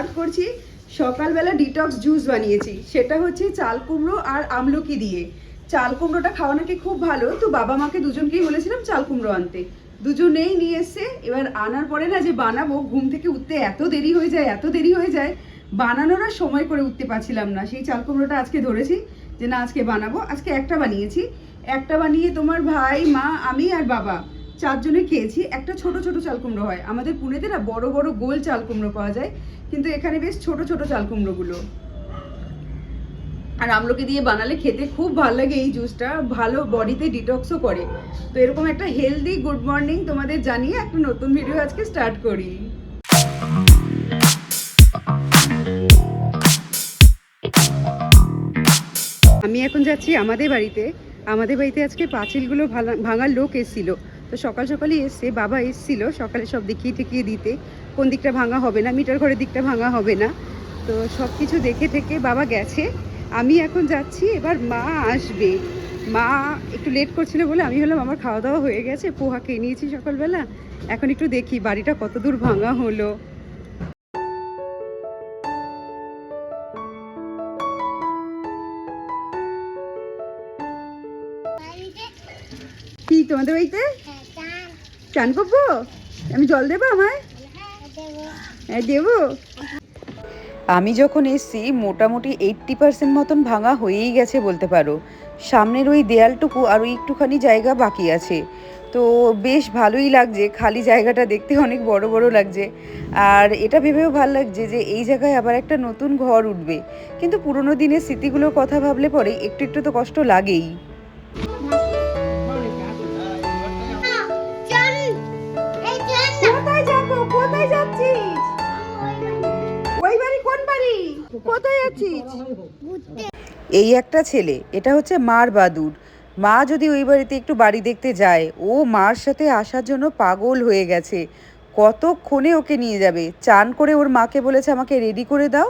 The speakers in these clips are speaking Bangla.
স্টার্ট করছি। সকালবেলা ডিটক্স জুস বানিয়েছি। সেটা হচ্ছে চাল কুমড়ো আর আমলকি দিয়ে। চাল কুমড়োটা খাওয়া নাকি খুব ভালো। তো বাবা মাকে দুজনকেই বলেছিলাম চাল কুমড়ো আনতে। দুজনেই নিয়ে এসছে। এবার আনার পরে না যে বানাবো, ঘুম থেকে উঠতে এত দেরি হয়ে যায়, এত দেরি হয়ে যায়, বানানোর আর সময় করে উঠতে পারছিলাম না। সেই চাল কুমড়োটা আজকে ধরেছি যে না, আজকে বানাবো। আজকে একটা বানিয়েছি। একটা বানিয়ে তোমার ভাই, মা, আমি আর বাবা চারজনে খেয়েছি। একটা ছোট ছোট চাল কুমড়ো হয়। আমাদের পুনেতে না বড় বড় গোল চাল কুমড়ো পাওয়া যায়। কিন্তু এখানে বেশ ছোট ছোট চাল কুমড়োগুলো। আর আমলকি দিয়ে বানালে খেতে খুব ভালো লাগে এই জুসটা। ভালো বডিতে ডিটক্সও করে। তো এরকম একটা হেলদি গুড মর্নিং তোমাদের জানিয়ে একটা নতুন ভিডিও আজকে স্টার্ট করি। আমি এখন যাচ্ছি আমাদের বাড়িতে। আমাদের বাড়িতে আজকে পাঁচিলগুলো ভাঙার লোক এসেছিল। তো সকাল সকালই এসছে বাবা এসছিল সকালে সব দেখিয়ে ঠেকিয়ে দিতে কোন দিকটা ভাঙা হবে না মিটার ঘরের দিকটা ভাঙা হবে না। তো সব কিছু দেখে টেকে বাবা গেছে আমি এখন যাচ্ছি এবার মা আসবে। মা একটু লেট করছিল বলে আমি হলাম আমার খাওয়া দাওয়া হয়ে গেছে পোহা খেয়ে নিয়েছি সকালবেলা। এখন একটু দেখি বাড়িটা কত দূর ভাঙা হলো। কি তোমাদের বাড়িতে? চান করব? আমি জল দেবো আমায়? হ্যাঁ দেবো। আমি যখন এসছি, মোটামুটি এইট্টি পার্সেন্ট মতন ভাঙা হয়েই গেছে বলতে পারো। সামনের ওই দেয়ালটুকু আর ওই একটুখানি জায়গা বাকি আছে। তো বেশ ভালোই লাগছে, খালি জায়গাটা দেখতে অনেক বড় বড় লাগছে। আর এটা ভেবেও ভালো লাগছে যে এই জায়গায় আবার একটা নতুন ঘর উঠবে। কিন্তু পুরোনো দিনের স্মৃতিগুলোর কথা ভাবলে পরে একটু একটু তো কষ্ট লাগেই। কোথায় যাচ্ছিস এই একটা ছেলে, এটা হচ্ছে মার বাদুর মা যদি ওই বাড়িতে একটু বাড়ি দেখতে যায়, ও মার সাথে আসার জন্য পাগল হয়ে গেছে। কতক্ষণে ওকে নিয়ে যাবে? চান করে ওর মাকে বলেছে, আমাকে রেডি করে দাও।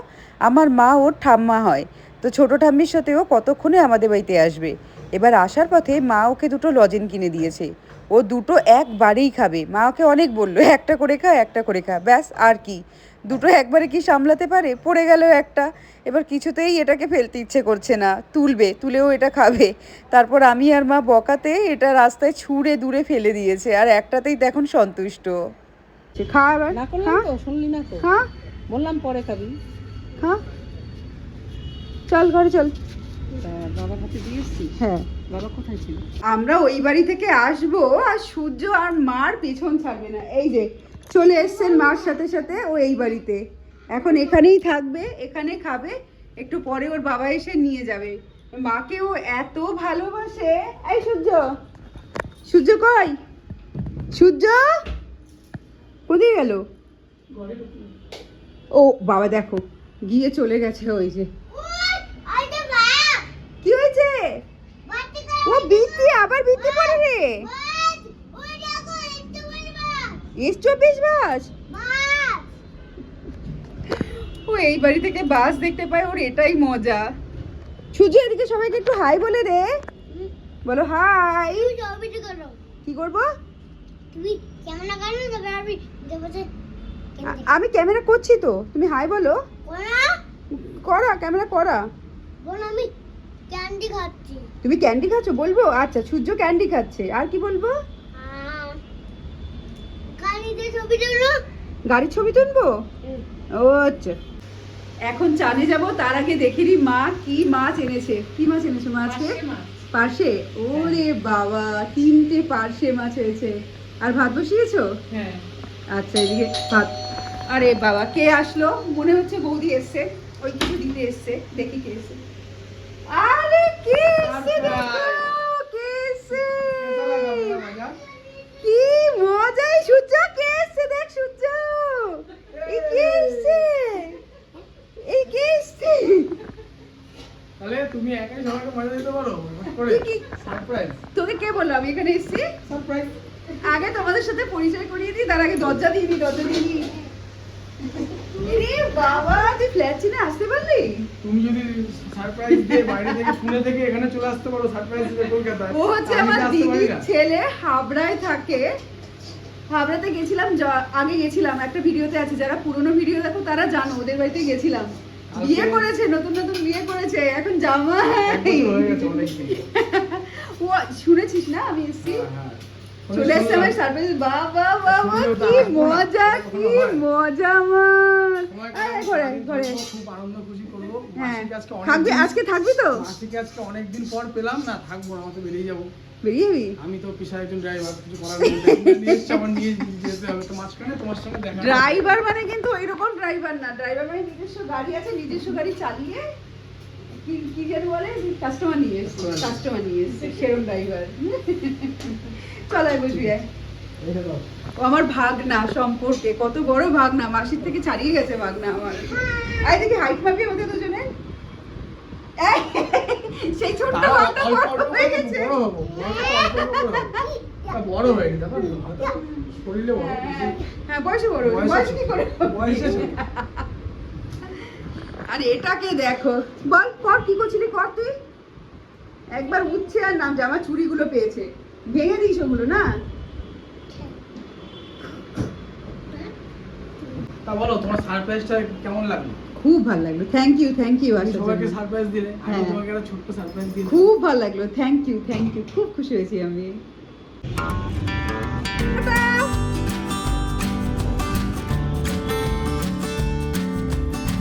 আমার মা ওর ঠাম্মা হয়। তো ছোট ঠাম্মির সাথেও কতক্ষণে আমাদের বাড়িতে আসবে? এবার আসার পথে মা ওকে দুটো লজেন কিনে দিয়েছে। ও দুটো একবারেই খাবে। মা ওকে অনেক বলল, একটা করে খা, একটা করে খা। ব্যাস, আর কি? দুটো একবারে কি সামলাতে পারে? পড়ে গেল একটা। এবার কিছুতেই এটাকে ফেলতে ইচ্ছে করছে না। তুলবে তুলেও এটা খাবে। তারপর আমি আর মা বকাতে এটা রাস্তায় ছুঁড়ে দূরে ফেলে দিয়েছে। আর একটাতেই এখন সন্তুষ্ট। খা এবার। না করলাম তো? শুনলি না তো? খা। বললাম পরে খাবি। চল ঘরে চল। বাবার হাতে দিয়ে হ্যাঁ। বাবা কোথায় ছিল? আমরা ওই বাড়ি থেকে আসব আর সূর্য আর মার পেছন ছাড়বে না। এই যে চলে এসছেন মার সাথে সাথে ও এই বাড়িতে। এখন এখানেই থাকবে, এখানে খাবে, একটু পরে ওর বাবা এসে নিয়ে যাবে। মাকে ও এত ভালোবাসে। এই সূর্য সূর্য কই? সূর্য? কোথায় গেল? ও, বাবা দেখো, গিয়ে চলে গেছে ওই যে। কি হয়েছে? ও বৃত্তি আবার বৃত্তি পড়ে রে। এস চব্বিশ বাস? ও এই বাড়ি থেকে বাস দেখতে পায় ওর এটাই মজা। সূর্য এদিকে সবাইকে একটু হাই বলে রে বলো হাই। কি করব? তুমি তবে আমি ক্যামেরা করছি তো তুমি হাই বলো। করা? ক্যামেরা করা। বোন আমি ক্যান্ডি খাচ্ছি। তুমি ক্যান্ডি খাচ্ছ? বলব? আচ্ছা সূর্য ক্যান্ডি খাচ্ছে। আর কি বলব? ছবি তুলো গাড়ির ছবি তুলবো? ও আচ্ছা। এখন চানে যাব তার আগে দেখে নি মা কি মাছ এনেছে। কি মাছ এনেছে মা আজকে? পার্শে ওরে বাবা তিনটে পার্শে মাছ হয়েছে আর ভাত বসিয়েছো? হ্যাঁ। আচ্ছা এদিকে ভাত। আরে বাবা কে আসলো? মনে হচ্ছে বৌদি এসছে। ওই কিছু দিতে এসছে। দেখি কে এসছে। আরে কে এসছে দেখো কে এসছে? কি মজাই সূর্য কে সূর্য! এই কে এসছে এই কে এসছে তাহলে তুমি একাই সবাইকে মজা দিতে পারো? করে কি কি? সারপ্রাইজ। তোকে কে বলল? আমি এখানে এসেছি? সারপ্রাইজ। আগে তোমাদের সাথে পরিচয় করিয়ে দিই তার আগে দরজা দিয়ে দিই দরজা দিয়ে দিই বাবা তুই ফ্ল্যাট চিনে আসতে পারলি? তুমি যদি সারপ্রাইজ দিয়ে বাইরে থেকে পুনে থেকে এখানে চলে আসতে পারো সারপ্রাইজ দিতে কলকাতায় ও হচ্ছে আমি আমার কি আসতে পারি দিদির ছেলে হাবড়ায় থাকে। হাবড়াতে গেছিলাম আগে গেছিলাম। একটা ভিডিওতে আছে যারা পুরনো ভিডিও দেখো তারা জানো ওদের বাড়িতে গেছিলাম। বিয়ে করেছে নতুন নতুন বিয়ে করেছে এখন জামা ও শুনেছিস না? আমি এসছি। হ্যাঁ, হ্যাঁ। চলে এসছে আমার সারপ্রাইজ বাবা বাবা কি মজা কি মজা আমার। সময় আয়, কাটাবো, ঘরে ঘরে খুব আনন্দ খুশি করব। হ্যাঁ। আজকে থাকবি? দিন- আজকে থাকবি তো? আজকে অনেকদিন পর পেলাম না থাকব না, তো বেরিয়ে যাব। বেরিয়ে যাবি? আমি তো পেশায় একজন ড্রাইভার কিছু করার নেই। আমার নিয়ে যেতে হবে। তো মাঝখানে তোমার সঙ্গে দেখা ড্রাইভার মানে কিন্তু ওইরকম ড্রাইভার না। ড্রাইভার মানে নিজস্ব গাড়ি আছে নিজস্ব গাড়ি চালিয়ে কি কি যেন বলে? কাস্টমার নিয়ে এসছে কাস্টমার নিয়ে এসছে সেরকম ড্রাইভার চল আয় বসবি ও আমার ভাগনা সম্পর্কে কত বড় ভাগনা মাসির থেকে ছাড়িয়ে গেছে ভাগনা আমার। আয় দেখি হাইট মাপি আমাদের দুজনে? সেই তাও বড় হয়ে গেছে। বড় হব, বড় হয়ে গেছে, শরীরে বড়, হ্যাঁ, হ্যাঁ বয়সে বড় বয়সে কি করে বয়সে আর এটাকে দেখো। বল কর কি করছিলি কর তুই? একবার উঠছে আর নাম জামা চুড়িগুলো পেয়েছে। ভেঙে দিস ওগুলো না? তা বলো তোমার সারপ্রাইজটা কেমন লাগল? খুব ভালো লাগল। থ্যাংক ইউ থ্যাংক ইউ সবাইকে সারপ্রাইজ দিলে আমি হ্যাঁ। তোমাকে একটা ছোট্ট সারপ্রাইজ দিলাম। খুব ভালো লাগল। থ্যাংক ইউ থ্যাংক ইউ খুব খুশি হয়েছি আমি।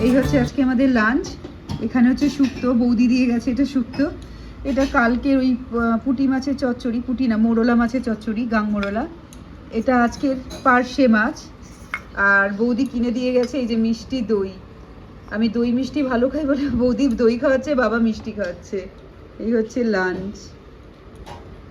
এই হচ্ছে আজকে আমাদের লাঞ্চ এখানে হচ্ছে শুক্তো। বৌদি দিয়ে গেছে এটা শুক্তো। এটা কালকের ওই পুঁটি মাছের চচ্চড়ি। পুঁটি না মোরলা মাছের চচ্চড়ি গাং মোরলা। এটা আজকের পার্শে মাছ। আর বৌদি কিনে দিয়ে গেছে এই যে মিষ্টি দই। আমি দই মিষ্টি ভালো খাই বলে বৌদি দই খাওয়াচ্ছে, বাবা মিষ্টি খাওয়াচ্ছে। এই হচ্ছে লাঞ্চ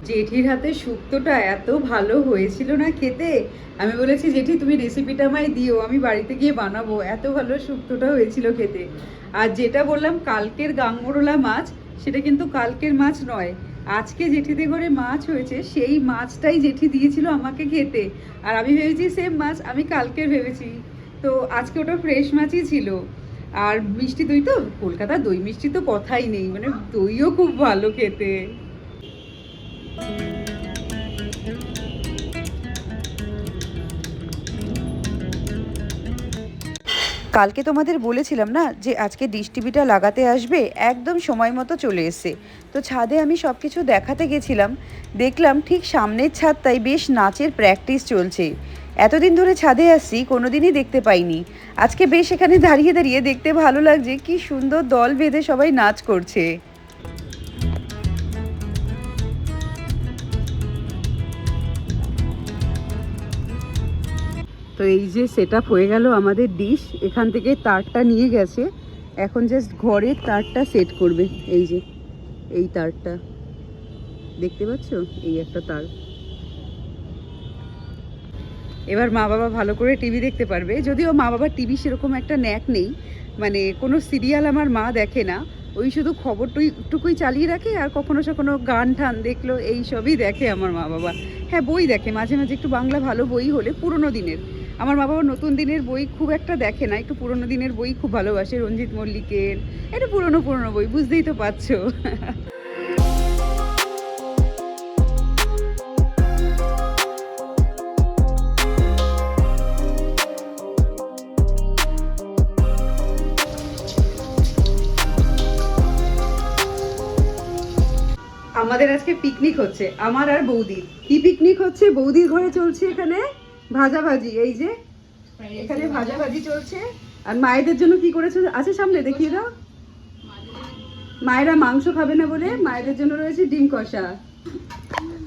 জেঠির হাতে শুক্তোটা এত ভালো হয়েছিল না খেতে, আমি বলেছি, জেঠি, তুমি রেসিপিটা আমায় দিও, আমি বাড়িতে গিয়ে বানাবো। এত ভালো শুক্তোটা হয়েছিল খেতে। আর যেটা বললাম, কালকের গাংমরোলা মাছ, সেটা কিন্তু কালকের মাছ নয়। আজকে জেঠিতে ঘরে মাছ হয়েছে, সেই মাছটাই জেঠি দিয়েছিল আমাকে খেতে। আর আমি ভেবেছি, সেম মাছ, আমি কালকের ভেবেছি। তো আজকে ওটা ফ্রেশ মাছই ছিল। আর মিষ্টি দই তো কলকাতার দই মিষ্টি তো কথাই নেই মানে দইও খুব ভালো খেতে। কালকে তোমাদের বলেছিলাম না যে আজকে ডিশ টিভিটা লাগাতে আসবে, একদম সময় মতো চলে এসছে। তো ছাদে আমি সব কিছু দেখাতে গেছিলাম, দেখলাম ঠিক সামনের ছাদটাই বেশ নাচের প্র্যাকটিস চলছে। এতদিন ধরে ছাদে আসছি কোনোদিনই দেখতে পাইনি। আজকে বেশ এখানে দাঁড়িয়ে দাঁড়িয়ে দেখতে ভালো লাগছে, কি সুন্দর দল বেঁধে সবাই নাচ করছে। তো এই যে সেট হয়ে গেল আমাদের ডিশ এখান থেকে তারটা নিয়ে গেছে। এখন জাস্ট ঘরের তারটা সেট করবে, এই যে, এই তারটা। দেখতে পাচ্ছ? এই একটা তার। এবার মা বাবা ভালো করে টিভি দেখতে পারবে। যদিও মা বাবার টিভি সেরকম একটা ন্যাক নেই। মানে কোনো সিরিয়াল আমার মা দেখে না। ওই শুধু খবরটুই, টুকুই চালিয়ে রাখে আর কখনো সখনো গান টান দেখল, এই সবই দেখে আমার মা বাবা। হ্যাঁ বই দেখে। মাঝে মাঝে একটু বাংলা ভালো বই হলে পুরনো দিনের। আমার মা বাবা নতুন দিনের বই খুব একটা দেখে না। একটু পুরনো দিনের বই খুব ভালোবাসে। রঞ্জিত মল্লিকের। একটু পুরনো পুরোনো বই, বুঝতেই তো পারছ। আজকে পিকনিক হচ্ছে আমার আর বৌদির। কি পিকনিক হচ্ছে? বৌদির ঘরে চলছে এখানে ভাজাভাজি এই যে এখানে ভাজাভাজি চলছে। আর মায়েদের জন্য কি করেছে? আছে সামনে দেখিয়ে দাও। মায়েরা মাংস খাবে না বলে মায়েদের জন্য রয়েছে ডিম কষা।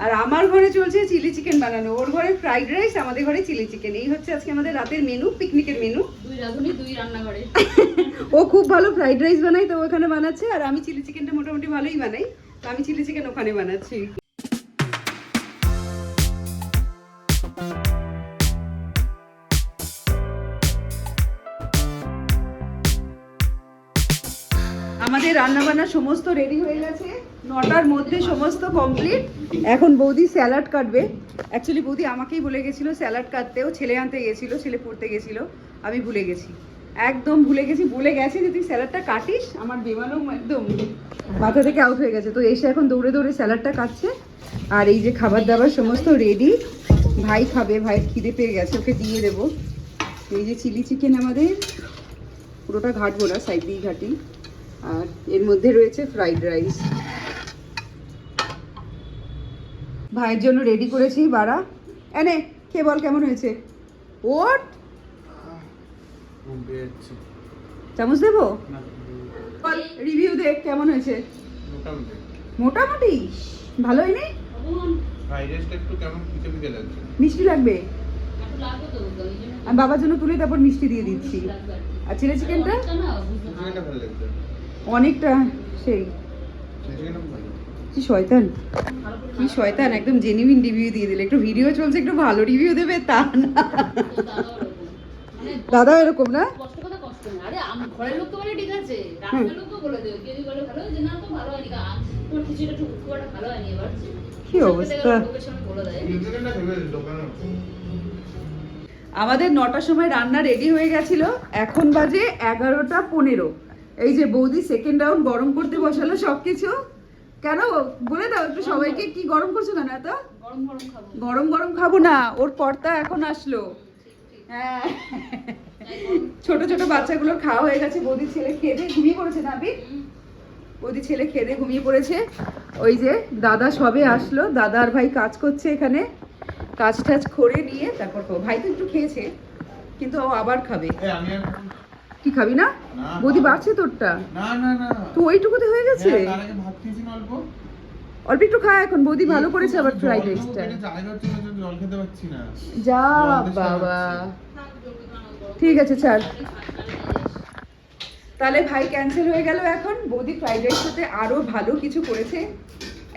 আর আমার ঘরে চলছে চিলি চিকেন বানানো। ওর ঘরে ফ্রাইড রাইস আমাদের ঘরে চিলি চিকেন। এই হচ্ছে আজকে আমাদের রাতের মেনু পিকনিকের মেনু দুই রাঁধুনি দুই রান্নাঘরে। ও খুব ভালো ফ্রাইড রাইস বানাই তো ওখানে বানাচ্ছে। আর আমি চিলি চিকেনটা মোটামুটি ভালোই বানাই। আমি চিলি চিকেন ওখানে বানাচ্ছি। আমাদের রান্না বান্না সমস্ত রেডি হয়ে গেছে। নটার মধ্যে সমস্ত কমপ্লিট এখন বৌদি স্যালাড কাটবে। অ্যাকচুয়ালি বৌদি আমাকেই বলে গেছিল স্যালাড কাটতেও ছেলে আনতে গেছিল, ছেলে পড়তে গেছিল। আমি ভুলে গেছি। একদম ভুলে গেছি বলে গেছে যে তুই স্যালাডটা কাটিস, আমার বেমালুম একদম মাথা থেকে আউট হয়ে গেছে। তো এসে এখন দৌড়ে দৌড়ে স্যালাডটা কাটছে, আর এই যে খাবার দাবার সমস্ত রেডি ভাই খাবে ভাইয়ের খিদে পেয়ে গেছে, ওকে দিয়ে দেবো। এই যে চিলি চিকেন আমাদের, পুরোটা ঘাটবো না সাইড দিয়ে ঘাটি। আর এর মধ্যে রয়েছে ফ্রাইড রাইস ভাইয়ের জন্য রেডি করেছি, বাড়া। এনে, খেয়ে বল কেমন হয়েছে? ওট! চামচ দেবো? বল রিভিউ দে কেমন হয়েছে। মোটামুটি। মোটামুটি? ভালো হয়নি ফ্রাইড রাইসটা একটু কেমন পিকে পিকে লাগছে। মিষ্টি লাগবে? আমি বাবার জন্য তুলে তারপর মিষ্টি দিয়ে দিচ্ছি। আর চিলি চিকেনটা? চিকেনটা ভালো লাগছে। অনেকটা সেই। কি শয়তান। কি শয়তান একদম জেনুইন রিভিউ দিয়ে দিলে। একটু ভিডিও চলছে একটু ভালো রিভিউ দেবে তা না। দাদা এরকম না? কি অবস্থা? আমাদের নটার সময় রান্না রেডি হয়ে গেছিল। এখন বাজে এগারোটা পনেরো। এই যে বৌদি সেকেন্ড রাউন্ড গরম করতে বসালো সব কিছু কেন? বলে দাও একটু সবাইকে। কি গরম করছ কেন এত? গরম গরম খাব। না। ওর কর্তা এখন আসলো। ছোট ছোট বাচ্চাগুলোর খাওয়া হয়ে গেছে। বৌদির ছেলে খেয়ে দিয়ে ঘুমিয়ে পড়েছে না আবি বৌদির ছেলে খেয়ে দিয়ে ঘুমিয়ে পড়েছে। ওই যে দাদা সবে আসলো। দাদা আর ভাই কাজ করছে এখানে। কাজ টাজ করে নিয়ে তারপর। ভাই তো একটু খেয়েছে কিন্তু ও আবার খাবে। কি খাবি না? বৌদি বাড়ছে তোরটা? না না না। তো ওইটুকুতে হয়ে গেছে? হ্যাঁ, অল্প। অল্প একটু খা এখন বৌদি ভালো করেছে আবার ফ্রাইড রাইসটা যা বাবা। ঠিক আছে ছাড় তাহলে ভাই ক্যান্সেল হয়ে গেল এখন। বৌদি ফ্রাইড রাইস সাথে আরও ভালো কিছু করেছে।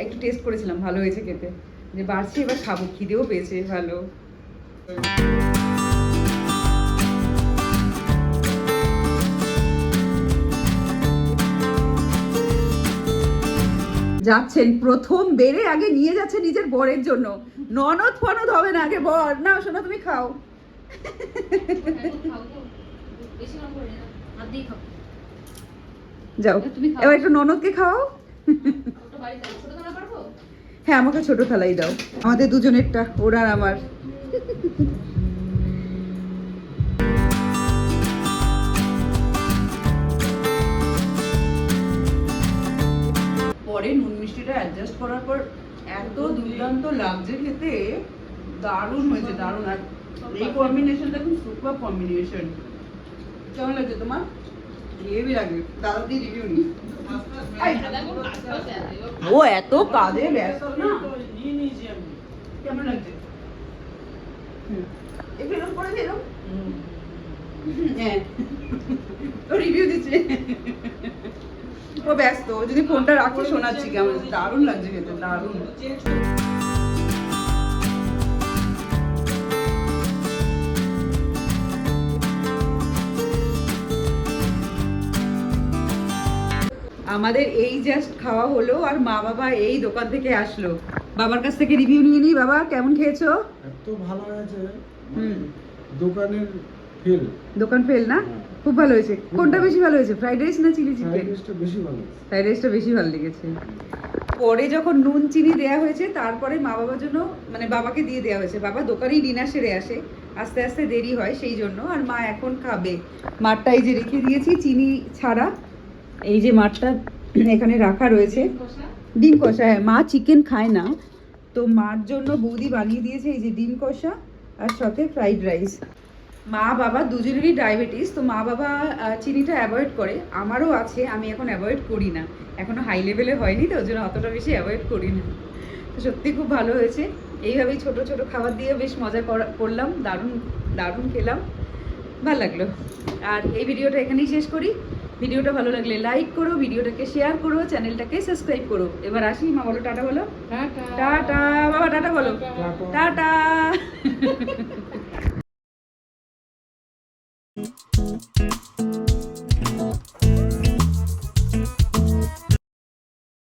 একটু টেস্ট করেছিলাম ভালো হয়েছে খেতে। যে বাড়ছে এবার খাব খিদেও পেয়েছে ভালো। যাচ্ছেন, প্রথম বেড়ে আগে নিয়ে যাচ্ছে নিজের বরের জন্য। ননদ ফনদ হবে না আগে বর। না শোনা তুমি খাও। যাও। এবার একটু ননদকে খাও। হ্যাঁ আমাকে ছোট থালাই দাও। আমাদের দুজনেরটা, ওর আমার। পরে নুন মিষ্টিটা অ্যাডজাস্ট করার পর এত দুর্দান্ত লাগছে খেতে। দারুণ হয়েছে দারুণ। আর এই কম্বিনেশনটা খুব সুপার কম্বিনেশন কেমন লাগছে তোমার? হেভি লাগে দাদা দিয়ে রিভিউ নি। ও এত কাজে ব্যস্ত না। কেমন লাগছে? এরকম করে দে, এরকম। হ্যাঁ। রিভিউ দিচ্ছে। ও ব্যস্ত যদি ফোনটা রাখো শোনাচ্ছি কেমন দারুণ লাগছে খেতে দারুণ। আমাদের এই জাস্ট খাওয়া হলো আর মা বাবা এই দোকান থেকে আসলো। বাবার কাছ থেকে রিভিউ নিয়ে নি বাবা কেমন খেয়েছো? এত ভালো হয়েছে। হুম। দোকানের ফিল দোকান ফেল না? খুব ভালো হয়েছে। কোনটা বেশি ভালো হয়েছে ফ্রাইড রাইস না চিলি চিকেন? ফ্রাইড রাইসটা বেশি ভালো ফ্রাইড রাইসটা বেশি ভালো লেগেছে। পরে যখন নুন চিনি দেয়া হয়েছে তারপরে মা বাবার জন্য মানে বাবাকে দিয়ে দেওয়া হয়েছে। বাবা দোকানেই ডিনার সেরে আসে আস্তে আস্তে দেরি হয় সেই জন্য আর মা এখন খাবে। মাঠটা এই যে রেখে দিয়েছি চিনি ছাড়া। এই যে মাঠটা এখানে রাখা রয়েছে। ডিম কষা হ্যাঁ মা চিকেন খায় না। তো মার জন্য বৌদি বানিয়ে দিয়েছে এই যে ডিম কষা আর সাথে ফ্রাইড রাইস। মা বাবা দুজনেরই ডায়াবেটিস তো মা বাবা চিনিটা অ্যাভয়েড করে। আমারও আছে আমি এখন অ্যাভয়েড করি না। এখনও হাই লেভেলে হয়নি তো ওই জন্য অতটা বেশি অ্যাভয়েড করি না। তো সত্যি খুব ভালো হয়েছে। এইভাবেই ছোট ছোট খাবার দিয়ে বেশ মজা করা- করলাম দারুণ দারুণ খেলাম। ভালো লাগল। আর এই ভিডিওটা এখানেই শেষ করি। ভিডিওটা ভালো লাগলে লাইক করো ভিডিওটাকে শেয়ার করো চ্যানেলটাকে সাবস্ক্রাইব করো। এবার আসি মা বলো টাটা বলো। টাটা। বাবা টাটা বলো। টাটা।